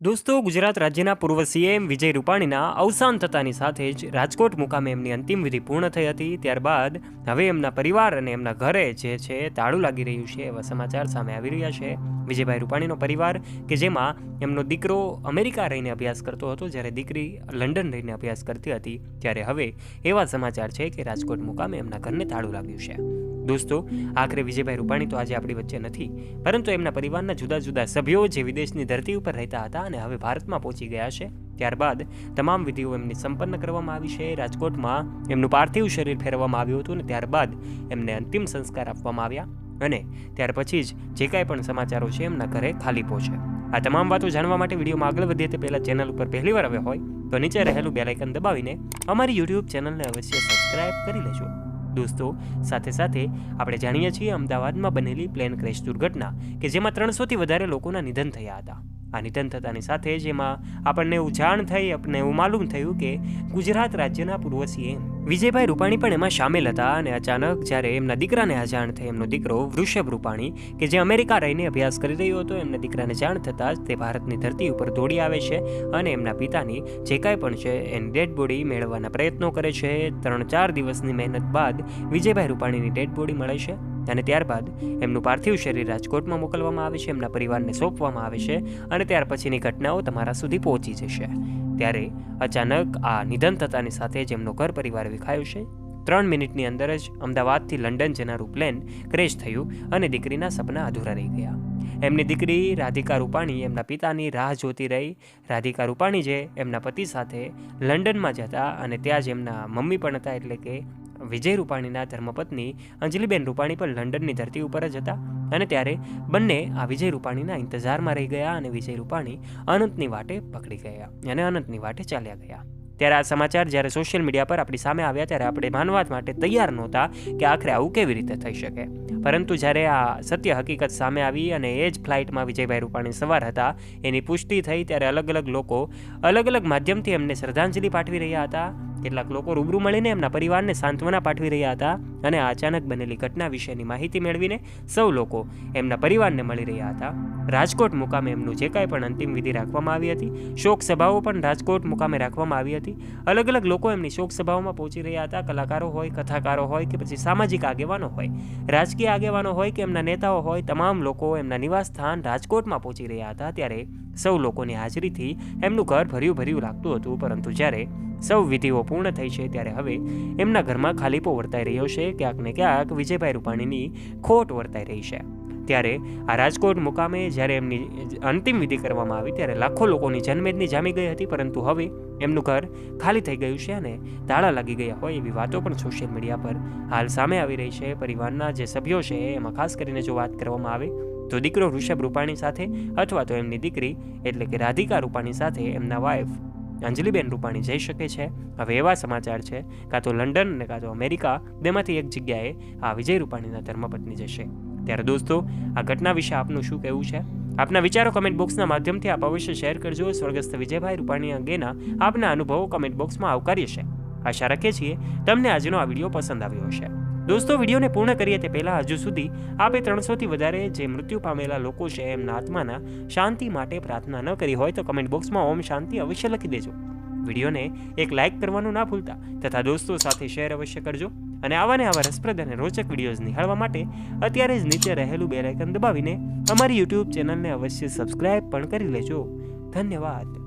દોસ્તો, ગુજરાત રાજ્યના પૂર્વ સીએમ વિજય રૂપાણીના અવસાન થતાની સાથે જ રાજકોટ મુકામે એમની અંતિમ વિધિ પૂર્ણ થઈ હતી. ત્યારબાદ હવે એમના પરિવાર અને એમના ઘરે જે છે તાળું લાગી રહ્યું છે એવા સમાચાર સામે આવી રહ્યા છે. વિજયભાઈ રૂપાણીનો પરિવાર કે જેમાં એમનો દીકરો અમેરિકા રહીને અભ્યાસ કરતો હતો, જ્યારે દીકરી લંડન રહીને અભ્યાસ કરતી હતી, ત્યારે હવે એવા સમાચાર છે કે રાજકોટ મુકામે એમના ઘરને તાળું લાગ્યું છે. દોસ્તો, આખરે વિજયભાઈ રૂપાણી તો આજે આપણી વચ્ચે નથી, પરંતુ એમના પરિવારના જુદા જુદા સભ્યો જે વિદેશની ધરતી ઉપર રહેતા હતા અને હવે ભારતમાં પહોંચી ગયા છે, ત્યારબાદ તમામ વિધિઓ એમની સંપન્ન કરવામાં આવી છે, રાજકોટમાં એમનું પાર્થિવ શરીર ફેરવવામાં આવ્યું હતું અને ત્યારબાદ એમને અંતિમ સંસ્કાર આપવામાં આવ્યા અને ત્યાર પછી જ જે કાંઈ પણ સમાચારો છે એમના ઘરે ખાલી પહોંચે આ તમામ વાતો જાણવા માટે વિડીયોમાં આગળ વધીએ તે પહેલાં ચેનલ ઉપર પહેલીવાર આવ્યા હોય, તો નીચે રહેલું બેલાઇકન દબાવીને અમારી યુટ્યુબ ચેનલને અવશ્ય સબસ્ક્રાઇબ કરી લેજો. દોસ્તો, સાથે સાથે આપણે જાણીએ છીએ અમદાવાદમાં બનેલી પ્લેન ક્રેશ દુર્ઘટના કે જેમાં ત્રણસોથી વધારે લોકોના નિધન થયા હતા. આ નિધન થતાની સાથે જેમાં આપણને એવું જાણ થઈ, આપણને એવું માલુમ થયું કે ગુજરાત રાજ્યના પૂર્વ સીએમ વિજયભાઈ રૂપાણી પણ એમાં સામેલ હતા અને અચાનક જ્યારે એમના દીકરાને આ જાણ થઈ એમનો દીકરો વૃષભ રૂપાણી, કે જે અમેરિકા રહીને અભ્યાસ કરી રહ્યો હતો, એમના દીકરાને જાણ થતાં જ તે ભારતની ધરતી ઉપર દોડી આવે છે અને એમના પિતાની જે કાંઈ પણ છે એની ડેડ બોડી મેળવવાના પ્રયત્નો કરે છે. ત્રણ ચાર દિવસની મહેનત બાદ વિજયભાઈ રૂપાણીની ડેડ બોડી મળે છે અને ત્યારબાદ એમનું પાર્થિવ શરીર રાજકોટમાં મોકલવામાં આવે છે, એમના પરિવારને સોંપવામાં આવે છે અને ત્યાર પછીની ઘટનાઓ તમારા સુધી પહોંચી જશે. ત્યારે અચાનક આ નિધન થતાની સાથે જ એમનો ઘર પરિવાર વિખાયો છે. ત્રણ મિનિટની અંદર જ અમદાવાદથી લંડન જનારું પ્લેન ક્રેશ થયું અને દીકરીના સપના અધૂરા રહી ગયા. એમની દીકરી રાધિકા રૂપાણી એમના પિતાની રાહ જોતી રહી. રાધિકા રૂપાણી જે એમના પતિ સાથે લંડનમાં જતા અને ત્યાં જ એમના મમ્મી પણ હતા એટલે કે વિજય રૂપાણીના ધર્મપત્ની અંજલિબેન રૂપાણી પણ લંડનની ધરતી ઉપર જ હતા. અને ત્યારે બંને આ વિજય રૂપાણીના ઇંતજારમાં રહી ગયા અને વિજય રૂપાણી અનંતની વાટે પકડી ગયા અને અનંતની વાટે ચાલ્યા ગયા. ત્યારે આ સમાચાર જ્યારે સોશિયલ મીડિયા પર આપણી સામે આવ્યા ત્યારે આપણે માનવા માટે તૈયાર નહોતા કે આખરે આવું કેવી રીતે થઈ શકે. પરંતુ જ્યારે આ સત્ય હકીકત સામે આવી અને એ જ ફ્લાઇટમાં વિજયભાઈ રૂપાણી સવાર હતા, એની પુષ્ટિ થઈ ત્યારે અલગ અલગ લોકો અલગ અલગ માધ્યમથી એમને શ્રદ્ધાંજલિ પાઠવી રહ્યા હતા. કેટલાક લોકો રૂબરૂ મળીને એમના પરિવારને સાંત્વના પાઠવી રહ્યા હતા અને અચાનક બનેલી ઘટના વિશેની માહિતી મેળવીને સૌ લોકો એમના પરિવારને મળી રહ્યા હતા. રાજકોટ મુકામે એમનું જે કાંઈ પણ અંતિમ વિધિ રાખવામાં આવી હતી, શોક સભાઓ પણ રાજકોટ મુકામે રાખવામાં આવી હતી. અલગ અલગ લોકો એમની શોક સભાઓમાં પહોંચી રહ્યા હતા, કલાકારો હોય, કથાકારો હોય કે પછી સામાજિક આગેવાનો હોય. રાજકીય આગેવાનો હોય કે એમના નેતાઓ હોય, તમામ લોકો એમના નિવાસ સ્થાન રાજકોટમાં પહોંચી રહ્યા હતા ત્યારે સૌ લોકોની હાજરીથી એમનું ઘર ભર્યું ભર્યું લાગતું હતું, પરંતુ જ્યારે સૌ વિધિઓ પૂર્ણ થઈ છે ત્યારે હવે એમના ઘરમાં ખાલીપો વર્તાઈ રહ્યો છે. ક્યાંક ને ક્યાંક વિજયભાઈ રૂપાણીની ખોટ વર્તાઈ રહી છે. ત્યારે આ રાજકોટ મુકામે જ્યારે એમની અંતિમ વિધિ કરવામાં આવી ત્યારે લાખો લોકોની જનમેદની જામી ગઈ હતી, પરંતુ હવે એમનું ઘર ખાલી થઈ ગયું છે અને તાળા લાગી ગયા હોય એવી વાતો પણ સોશિયલ મીડિયા પર હાલ સામે આવી રહી છે. પરિવારના જે સભ્યો છે, એમાં ખાસ કરીને જો વાત કરવામાં આવે તો દીકરો ઋષભ રૂપાણી સાથે અથવા તો એમની દીકરી એટલે કે રાધિકા રૂપાણી સાથે એમના વાઇફ અંજલિબેન રૂપાણી જઈ શકે છે. હવે એવા સમાચાર છે, કાં તો લંડન અને કાં તો અમેરિકા બેમાંથી એક જગ્યાએ આ વિજય રૂપાણીના ધર્મપત્ની જશે. ત્યારે દોસ્તો, આ ઘટના વિશે આપનું શું કહેવું છે? આપના વિચારો કમેન્ટ બોક્સના માધ્યમથી આપ અવશ્ય શેર કરજો. સ્વર્ગસ્થ વિજયભાઈ રૂપાણી અંગેના આપના અનુભવો કમેન્ટ બોક્સમાં આવકારીએ છે. આશા રાખીએ છીએ, તમને આજનો આ વીડિયો પસંદ આવ્યો હશે. દોસ્તો, વિડીયોને પૂર્ણ કરીએ તે પહેલાં હજુ સુધી આપે ત્રણસોથી વધારે જે મૃત્યુ પામેલા લોકો છે, એમના આત્માના શાંતિ માટે પ્રાર્થના ન કરી હોય તો કમેન્ટ બોક્સમાં ઓમ શાંતિ અવશ્ય લખી દેજો. વિડીયોને એક લાઇક કરવાનું ના ભૂલતા તથા દોસ્તો સાથે શેર અવશ્ય કરજો અને આવા ને આવા રસપ્રદ અને રોચક વિડીયોઝ નિહાળવા માટે અત્યારે જ નીચે રહેલું બેલ આઇકન દબાવીને અમારી યુટ્યુબ ચેનલને અવશ્ય સબસ્ક્રાઇબ પણ કરી લેજો. ધન્યવાદ.